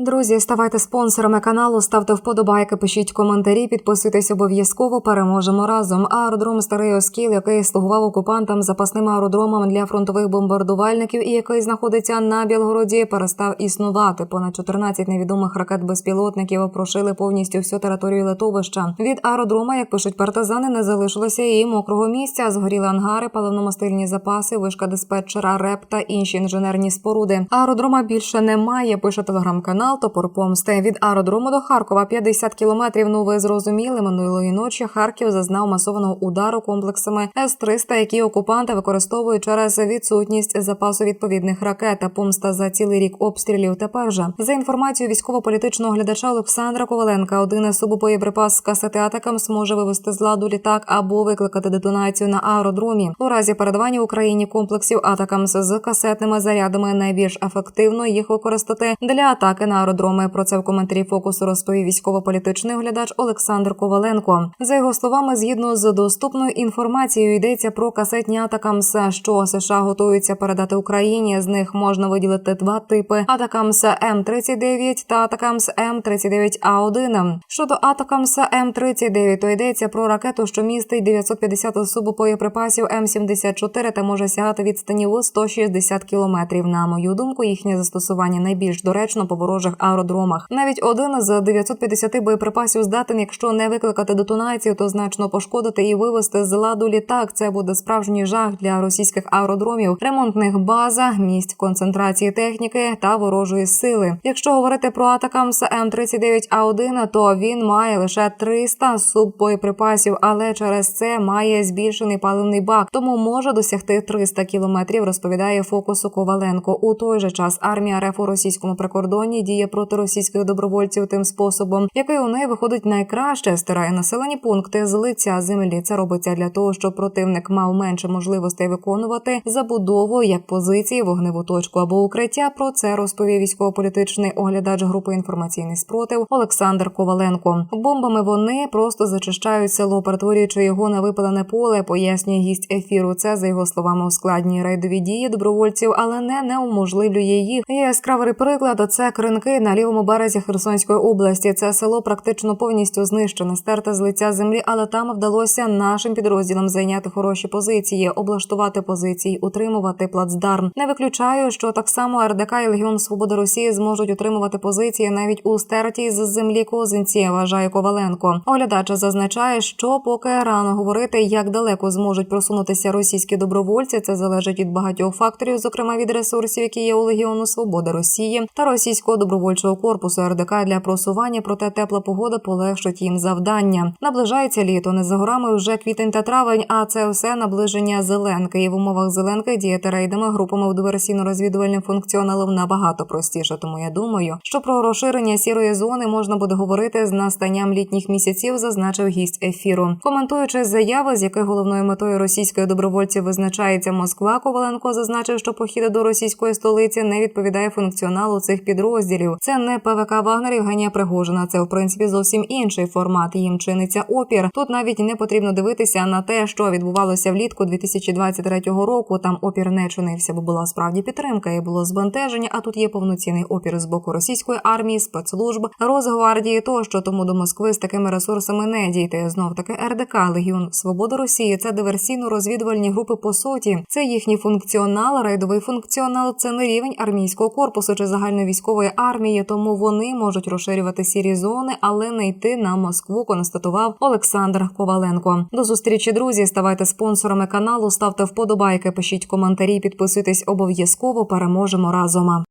Друзі, ставайте спонсорами каналу, ставте вподобайки, пишіть коментарі, підписуйтесь обов'язково. Переможемо разом. Аеродром Старий Оскіл, який слугував окупантам запасним аеродромом для фронтових бомбардувальників і який знаходиться на Білгороді, перестав існувати. Понад 14 невідомих ракет безпілотників прошили повністю всю територію литовища. Від аеродрома, як пишуть партизани, не залишилося і мокрого місця. Згоріли ангари, паливно-мастильні запаси, вишка диспетчера, РЕП та інші інженерні споруди. Аеродрома більше немає. Пише телеграм-канал. Топор помсти від аеродрому до Харкова 50 кілометрів. Ну ви зрозуміли, минулої ночі Харків зазнав масованого удару комплексами С-300, які окупанти використовують через відсутність запасу відповідних ракет помста за цілий рік обстрілів. Тепер же за інформацією військово-політичного глядача Олександра Коваленка, один субопоєприпас з касети атакам зможе вивести з ладу літак або викликати детонацію на аеродромі. У разі передавання Україні комплексів атакам з касетними зарядами найбільш ефективно їх використати для атаки на аеродроми. Про це в коментарі фокусу розповів військово-політичний оглядач Олександр Коваленко. За його словами, згідно з доступною інформацією, йдеться про касетні атакамс, що США готуються передати Україні. З них можна виділити два типи: атакамс М39 та атакамс М39А1. Щодо атакамс М39, то йдеться про ракету, що містить 950 субопоєприпасів М74 та може сягати відстані у 160 кілометрів. На мою думку, їхнє застосування найбільш доречно по ворожих аеродромах. Навіть один з 950 боєприпасів здатен, якщо не викликати детонацію, то значно пошкодити і вивести з ладу літак. Це буде справжній жах для російських аеродромів, ремонтних базах, місць концентрації техніки та ворожої сили. Якщо говорити про атакамс М39А1, то він має лише 300 суббоєприпасів, але через це має збільшений паливний бак, тому може досягти 300 кілометрів. Розповідає фокусу Коваленко. У той же час армія РФ у російському прикордоні діє проти російських добровольців тим способом, який у неї виходить найкраще, стирає населені пункти з лиця землі. Це робиться для того, щоб противник мав менше можливостей виконувати забудову як позиції, вогневу точку або укриття. Про це розповів військово-політичний оглядач групи інформаційний спротив Олександр Коваленко. Бомбами вони просто зачищають село, перетворюючи його на випалене поле. Пояснює гість ефіру. Це за його словами ускладнює рейдові дії добровольців, але не неуможливлює їх. Яскравий приклад. Це кринки на лівому березі Херсонської області. Це село практично повністю знищене, стерте з лиця землі, але там вдалося нашим підрозділам зайняти хороші позиції, облаштувати позиції, утримувати плацдарм. Не виключаю, що так само РДК і Легіон Свободи Росії зможуть утримувати позиції навіть у стертій з землі Козинці. Вважає Коваленко. Оглядач зазначає, що поки рано говорити, як далеко зможуть просунутися російські добровольці. Це залежить від багатьох факторів, зокрема від ресурсів, які є у Легіону Свободи Росії та російського добровольчого корпусу РДК для просування. Проте тепла погода полегшить їм завдання. Наближається літо. Не за горами вже квітень та травень. А це все наближення зеленки. І в умовах зеленки діяти рейдами групами в диверсійно-розвідувальним функціоналом набагато простіше. Тому я думаю, що про розширення сірої зони можна буде говорити з настанням літніх місяців, зазначив гість ефіру. Коментуючи заяви, з яких головною метою російських добровольців визначається Москва, Коваленко зазначив, що похід до російської столиці не відповідає функціоналу цих підрозділів. Це не ПВК Вагнер Євгенія Пригожина. Це в принципі зовсім інший формат. Їм чиниться опір. Тут навіть не потрібно дивитися на те, що відбувалося влітку 2023 року. Там опір не чинився, бо була справді підтримка і було збентеження. А тут є повноцінний опір з боку російської армії, спецслужб, Росгвардії тощо. Тому до Москви з такими ресурсами не дійти. Знов таки РДК Легіон Свобода Росії. Це диверсійно-розвідувальні групи по суті. Це їхній функціонал, рейдовий функціонал. Це не рівень армійського корпусу чи загальновійськової армії. Тому вони можуть розширювати сірі зони, але не йти на Москву. Констатував Олександр Коваленко. До зустрічі, друзі. Ставайте спонсорами каналу, ставте вподобайки, пишіть коментарі, підписуйтесь обов'язково. Переможемо разом.